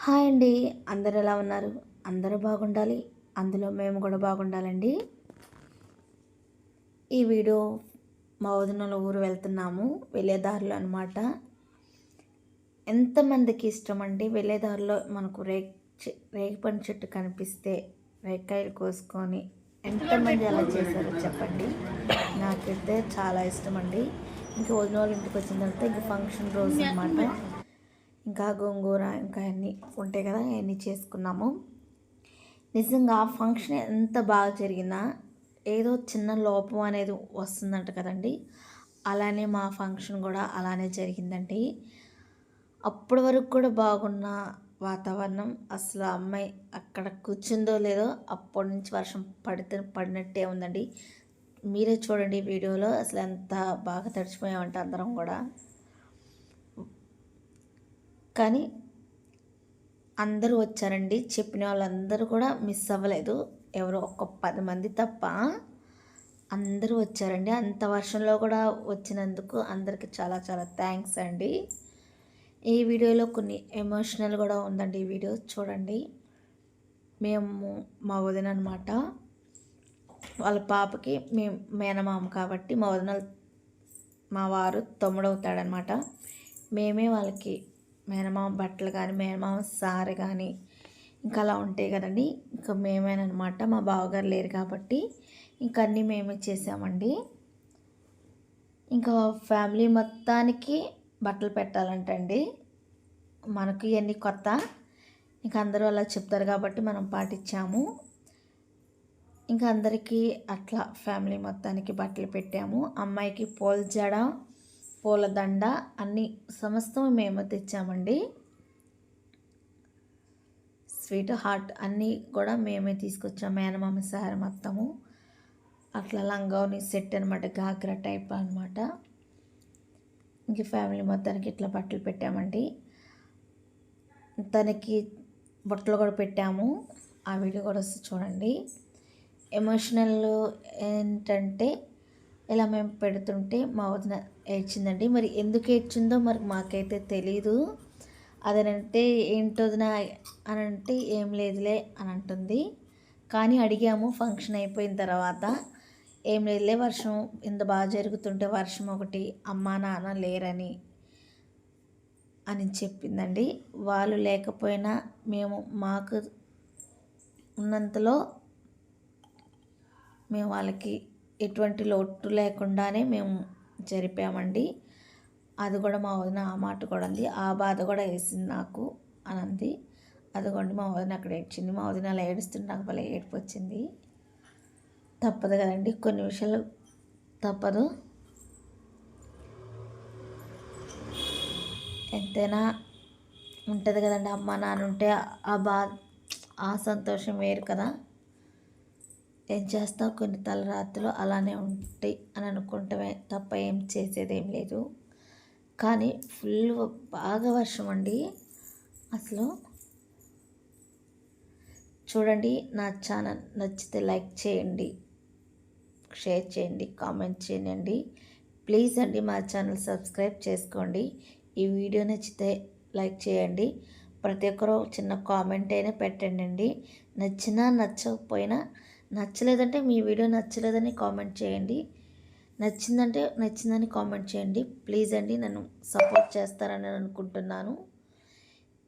Hi అండి. అందరు ఎలా ఉన్నారు? అందరూ బాగుండాలి. అందులో మేము కూడా బాగుండాలండి. ఈ వీడియో మా వదినల ఊరు వెళ్తున్నాము. వెళ్ళేదారులు అనమాట ఎంతమందికి ఇష్టం అండి వెళ్ళేదారిలో మనకు రేక్ చె- రేగిపండు చెట్టు కనిపిస్తే రేక్కాయలు కోసుకొని ఎంతమంది అలా చేశారో చెప్పండి. నాకైతే చాలా ఇష్టం అండి ఇంకా వదిన వాళ్ళ ఇంటికి వచ్చిన తర్వాత ఇంకా ఫంక్షన్ రోజు అనమాట ఇంకా గోంగూర ఇంకా అన్నీ ఉంటాయి కదా అవన్నీ చేసుకున్నాము. నిజంగా ఆ ఫంక్షన్ ఎంత బాగా జరిగినా ఏదో చిన్న లోపం అనేది వస్తుందంట కదండి. అలానే మా ఫంక్షన్ కూడా అలానే జరిగిందండి. అప్పటి వరకు కూడా బాగున్న వాతావరణం. అసలు ఆ అమ్మాయి అక్కడ కూర్చుందో లేదో అప్పటి నుంచి వర్షం పడితే పడినట్టే ఉందండి. మీరే చూడండి వీడియోలో అసలు ఎంత బాగా తడిచిపోయామంటే అందరం కూడా. కానీ అందరూ వచ్చారండి. చెప్పిన వాళ్ళందరూ కూడా మిస్ అవ్వలేదు. ఎవరో ఒక పది మంది తప్ప అందరూ వచ్చారండి. అంత వర్షంలో కూడా వచ్చినందుకు అందరికి చాలా చాలా థ్యాంక్స్ అండి. ఈ వీడియోలో కొన్ని ఎమోషనల్ కూడా ఉందండి ఈ వీడియో. చూడండి. మేము మా వదిన అనమాట వాళ్ళ పాపకి మేము మేనమామ కాబట్టి మా వదిన మా వారు తమ్ముడవుతాడనమాట మేమే వాళ్ళకి మేనమామ బట్టలు కానీ మేనమామ సారీ కానీ ఇంకా అలా ఉంటాయి కదండి ఇంకా మేమేనమాట మా బావగారు లేరు కాబట్టి ఇంకా అన్నీ మేమే చేసామండి. ఇంకా ఫ్యామిలీ మొత్తానికి బట్టలు పెట్టాలంటండి. మనకు ఇవన్నీ కొత్త ఇంకా అందరూ అలా చెప్తారు కాబట్టి మనం పాటించాము. ఇంకా అందరికీ అట్లా ఫ్యామిలీ మొత్తానికి బట్టలు పెట్టాము. అమ్మాయికి పోల్ జడ పూలదండ అన్ని సమస్తం మేము తెచ్చామండి. స్వీట్ హార్ట్ అన్నీ కూడా మేమే తీసుకొచ్చాం మేనమామ సార్ మొత్తము. అట్లా లంగాని సెట్ అనమాట గాగ్రా టైప్ అనమాట ఇంక ఫ్యామిలీ మొత్తానికి ఇట్లా బట్టలు పెట్టామండి. తనకి బట్టలు కూడా పెట్టాము ఆ వీడియో కూడా వస్తుంది చూడండి. ఎమోషనల్ ఏంటంటే ఇలా మేము పెడుతుంటే మా వదిన ఏడ్చిందండి. మరి ఎందుకు ఏడ్చిందో మరి మాకైతే తెలీదు. అదనంటే ఏంటో అని అంటే ఏం లేదులే అని అంటుంది. కానీ అడిగాము ఫంక్షన్ అయిపోయిన తర్వాత. ఏం లేదులే వర్షం ఇంత బాగా జరుగుతుంటే వర్షం ఒకటి అమ్మా నాన్న లేరని అని చెప్పిందండి. వాళ్ళు లేకపోయినా మేము మాకు ఉన్నంతలో మేము వాళ్ళకి ఎటువంటి లోటు లేకుండానే మేము జరిపామండి. అది కూడా మా వదిన ఆ మాట కూడా ఉంది ఆ బాధ కూడా వేసింది నాకు అని అంది. అదిగోండి మా వదిన అక్కడ ఏడ్చింది. మా వదిన అలా ఏడుస్తుంటే నాకు భలే ఏడుపు వచ్చింది. తప్పదు కదండి కొన్ని విషయాలు తప్పదు. ఎంతైనా ఉంటుంది కదండి అమ్మ నాన్న ఉంటే ఆ బా ఆ సంతోషం వేరు కదా. ఏం చేస్తావు? కొన్ని తలరాత్రులు అలానే ఉంటాయి అని అనుకుంటమే తప్ప ఏం చేసేదేం లేదు. కానీ ఫుల్ బాగా వర్షం అండి. అసలు చూడండి నా ఛానల్ నచ్చితే లైక్ చేయండి షేర్ చేయండి కామెంట్ చేయండి. ప్లీజ్ అండి మా ఛానల్ సబ్స్క్రైబ్ చేసుకోండి. ఈ వీడియో నచ్చితే లైక్ చేయండి. ప్రతి ఒక్కరూ చిన్న కామెంట్ అయినా పెట్టండి నచ్చినా నచ్చకపోయినా నచ్చలేదంటే మీ వీడియో నచ్చలేదని కామెంట్ చేయండి. నచ్చిందంటే నచ్చిందని కామెంట్ చేయండి. ప్లీజ్ అండి నన్ను సపోర్ట్ చేస్తారని అనుకుంటున్నాను.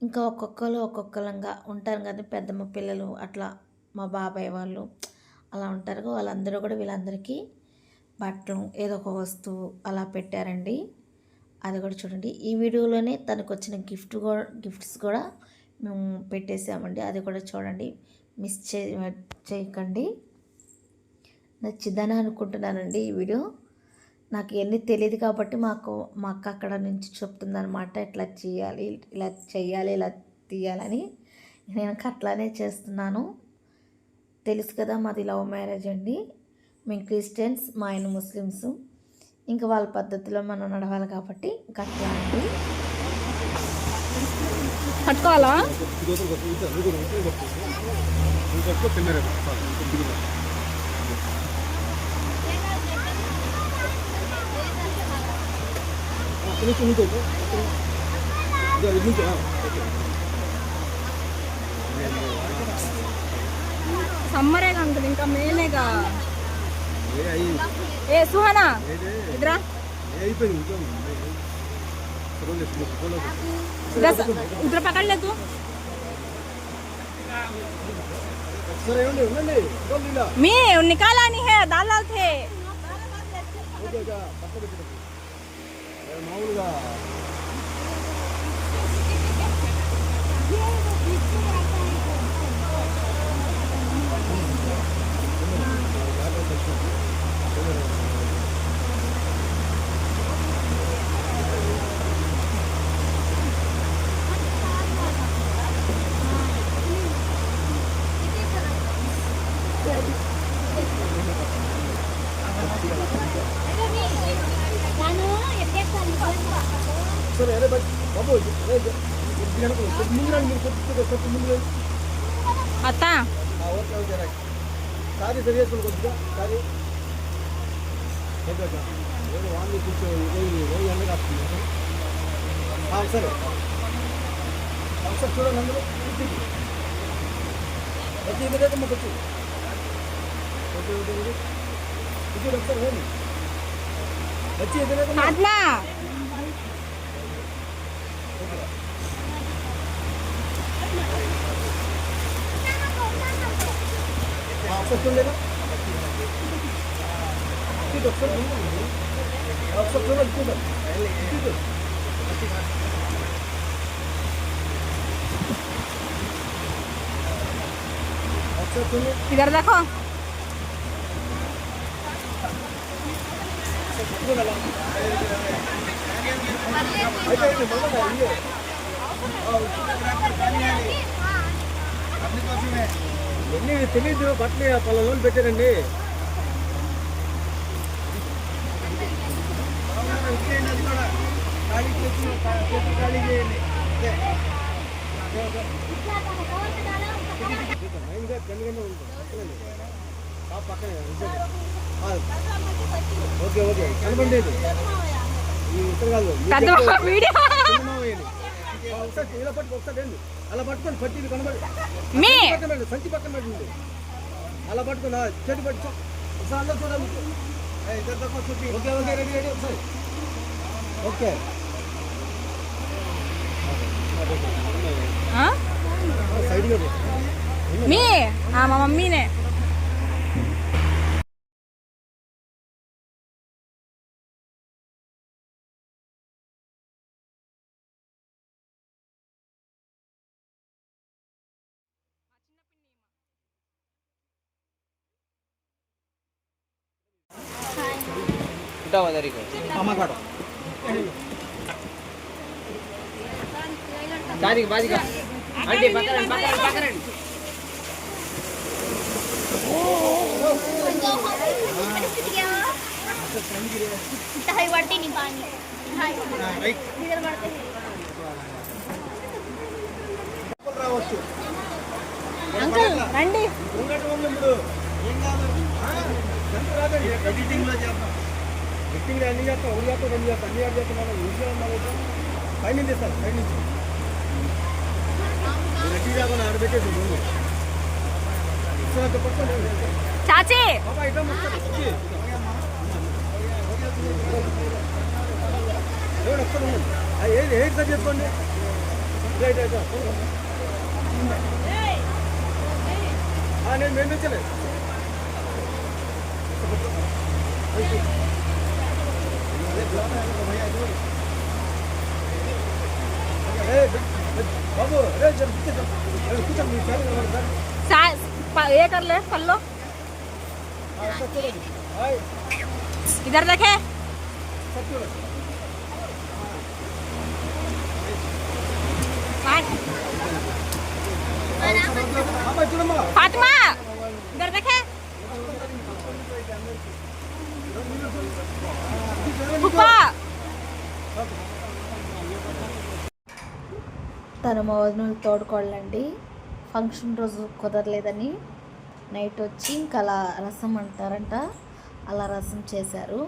ఇంకా ఒక్కొక్కరు ఒక్కొక్కలంగా ఉంటారు కదా పెద్దమ్మ పిల్లలు అట్లా మా బాబాయ్ వాళ్ళు అలా ఉంటారు వాళ్ళందరూ కూడా వీళ్ళందరికీ బట్టలు ఏదో ఒక వస్తువు అలా పెట్టారండి. అది కూడా చూడండి. ఈ వీడియోలోనే తనకు వచ్చిన గిఫ్ట్ కూడా గిఫ్ట్స్ కూడా మేము పెట్టేసామండి. అది కూడా చూడండి. మిస్ చే చేయకండి. నచ్చిద్దని అనుకుంటున్నానండి ఈ వీడియో. నాకు ఇవన్నీ తెలియదు కాబట్టి మాకు మా అక్క అక్కడ నుంచి చెప్తుందనమాట ఇట్లా చేయాలి ఇలా చేయాలి ఇలా తీయాలని. నేను అట్లానే చేస్తున్నాను. తెలుసు కదా మాది లవ్ మ్యారేజ్ అండి. మేము క్రిస్టియన్స్ మా ఆయన ముస్లిమ్స్. ఇంకా వాళ్ళ పద్ధతిలో మనం నడవాలి కాబట్టి ఇంకా అట్లా అండి. పట్టుకోవాలా? పట్టుకో తిన్నరే నుంచి నుంచి నుంచి సమ్మరే అంకుల్ ఇంకా మేనేగా ఏ సుహానా? ఇద్రా. ఇద్దరు పక్కడలేదు సరే ఏమండి ఉండండి ఫోన్ ఇలా మీ నికాలా ఆ, సరే. ఒకసారి చూడండి అందరూ. వచ్చి ఎదురైతే మాకు వచ్చి. కూర్చోండి ఒకసారి రండి వచ్చి ఎదురైతే మాకు ఫాత్మా ఒకసారి చూడలేదా ఇటు ఒకసారి ఒకసారి చూడండి చూడండి ఇటు ఒకసారి చూడండి ఇద్దరు ఎన్ని తెలీదు బట్టలు పళ్ళ లోన్ పెట్టారండి ఓకే ఓకే చెట్టు- వీడియో ఒకసారి ఒకసారి అలా పట్టుకొని పట్టి కనబడి మీ సంచి పక్కన పెట్టండి అలా పట్టుకున్నా చెట్టు పట్టు ఒకసారి అందరూ చూడాలి ఓకే ఓకే రెడీ రెడీ ఒకసారి. ఓకే. ಇದಾವ ಅದರಿಗೆ ಬಾದಿಗೆ ಬಾದಿಗೆ ಅಂಟಿ ಬಕರಣ್ ಬಕರಣ್ ಬಕರಣ್ ढाई वाटी नहीं पानी ढाई इधर बढ़ते हैं ఎడిటింగ్ అన్ని చేస్తాం ఒకటి చేస్తాం రెండు చేస్తాం అన్ని ఆడు చేస్తాం మనం ఇంట్లో ఉండాలి పై నుంచి ఇస్తాను పై నుంచి. రెడ్డి కాకుండా ఆడ పెట్టేసి ముందు. ఇస్తున్నట్టు పట్టుకోండి చాచీ! బాబా ఇట్లా ఏది ఏది సార్ చెప్పండి రైట్ రైట్ ఆ, నేను మేము తెచ్చలేదు బాబు రే జర కూర్చో కూర్చోండి మీ ఫ్యామిలీ ఉన్నారు సార్ సా తను మా వదిన తోడుకోళ్ళండి. ఫంక్షన్ రోజు కుదరలేదని నైట్ వచ్చి ఇంకా అలా రసం అంటారంట. అలా రసం చేశారు.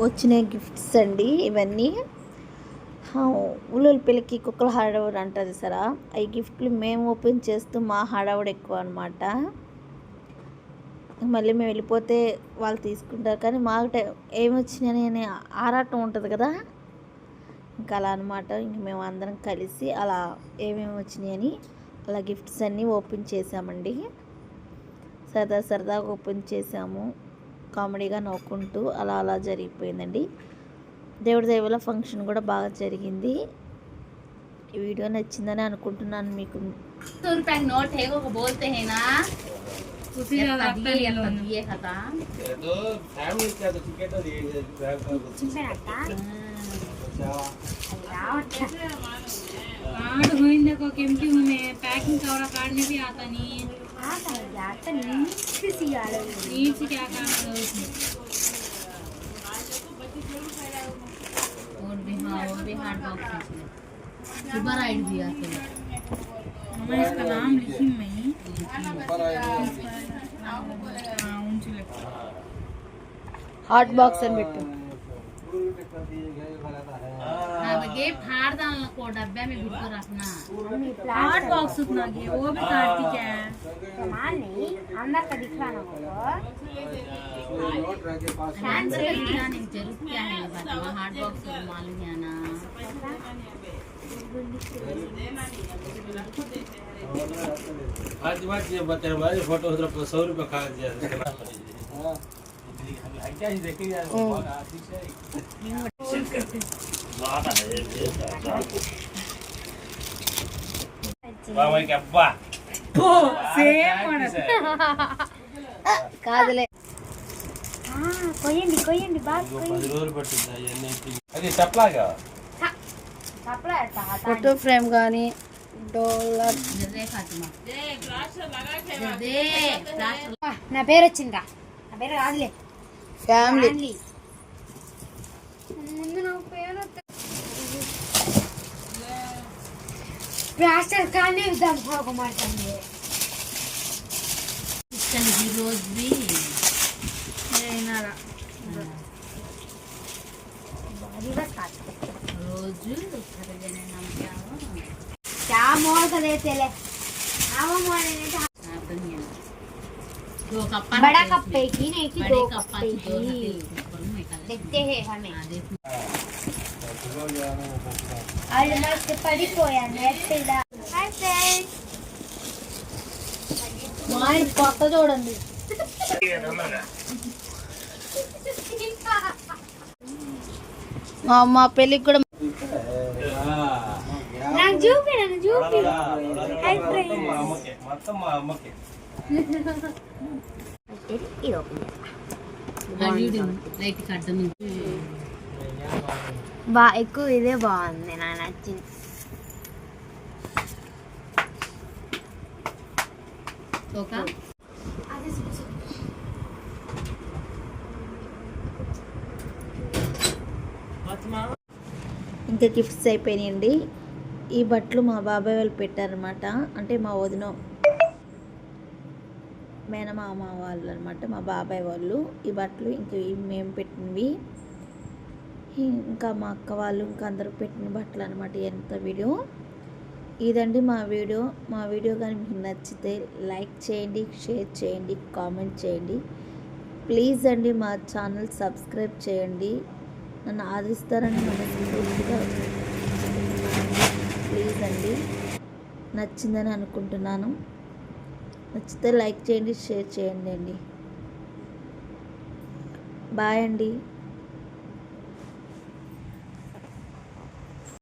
వచ్చిన గిఫ్ట్స్ అండి ఇవన్నీ. ఉల్లుల పిల్లకి కుక్కల హడావుడు అంటుంది సరా. ఈ గిఫ్ట్లు మేము ఓపెన్ చేస్తూ మా హడావుడు ఎక్కువ అనమాట మళ్ళీ మేము వెళ్ళిపోతే వాళ్ళు తీసుకుంటారు కానీ మాకు టైం ఏమొచ్చినాయని అనే ఆరాటం ఉంటుంది కదా. ఇంకా అలా అనమాట ఇంక మేము అందరం కలిసి అలా ఏమేమి వచ్చినాయని అలా గిఫ్ట్స్ అన్నీ ఓపెన్ చేసామండి సరదా సరదాగా ఓపెన్ చేసాము కామెడీగా నవ్వుకుంటూ అలా అలా జరిగిపోయిందండి దేవుడి దైవల ఫంక్షన్ కూడా బాగా జరిగింది ఈ వీడియో నచ్చిందని అనుకుంటున్నాను మీకు सौ रुपया का नोट है वो बोलते हैं ना उसी एक ज्यादा का दिए, एक का दिए खाता तो फैमिली क्या तो टिकट दी कार्ड हुई देखो केमती हूँ पैकिंग कवर कार्ड में भी आता नहीं हार्ट बॉक्स है నీచి बॉक्सर बेटू ये फाड़ डालना को डब्बे में बिल्कुल रखना। कार्ड बॉक्स उतना के वो भी क्या है। अंदर का दिख रहा ना फ़ैन से दिखना नहीं ज़रूर क्या है बताओ हार्ड बॉक्स तो मालूम है ना। आज बात ये बता रहे फ़ोटो उधर सौ रुपये खा दिया। కాదులే. కొయ్యండి కొయ్యండి బాగా చెప్పలాగా ఫోటో ఫ్రేమ్ కానీ డోలర్. నా పేరు వచ్చిందా నా పేరు కాదులే ఫ్యామిలీ ప్లాస్టర్ కానీ దాంట్లో ఒక మాట చికెన్ రోజుది రోజు శ్యామోకదైతేలే ఆమె दो कप बड़ा कप पे की नहीं कि बड़े दो कप कप पे दो की देखते देखते हैं हमें देखो ఆల్మోస్ట్ పడిపోయాను ఎక్కడ హాయ్ ఫ్రెండ్స్ మా కొత్త చూడండి మా మా పెళ్ళికి కూడా నాకు చూపి నన్ను చూపి హాయ్ ఫ్రెండ్స్ అమ్మకే మొత్తం మా అమ్మకే ఇది ఓపెన్ బా ఎక్కువ ఇదే బాగుంది నాకు నచ్చింది. ఇంకా గిఫ్ట్స్ అయిపోయినాయండి. ఈ బట్టలు మా బాబాయ్ వాళ్ళు పెట్టారనమాట అంటే మా వదిన మేనమామ వాళ్ళు అనమాట మా బాబాయ్ వాళ్ళు. ఈ బట్టలు ఇంక మేము పెట్టినవి. ఇంకా మా అక్క వాళ్ళు ఇంకా అందరూ పెట్టిన బట్టలు అనమాట ఎంత వీడియో. ఇదండి మా వీడియో. మా వీడియో కానీ మీకు నచ్చితే లైక్ చేయండి షేర్ చేయండి కామెంట్ చేయండి. ప్లీజ్ అండి మా ఛానల్ సబ్స్క్రైబ్ చేయండి. నన్ను ఆదరిస్తారని మనస్ఫూర్తిగా ప్లీజ్ అండి. నచ్చిందని అనుకుంటున్నాను. నచ్చితే లైక్ చేయండి షేర్ చేయండి అండి. బాయ్ అండి.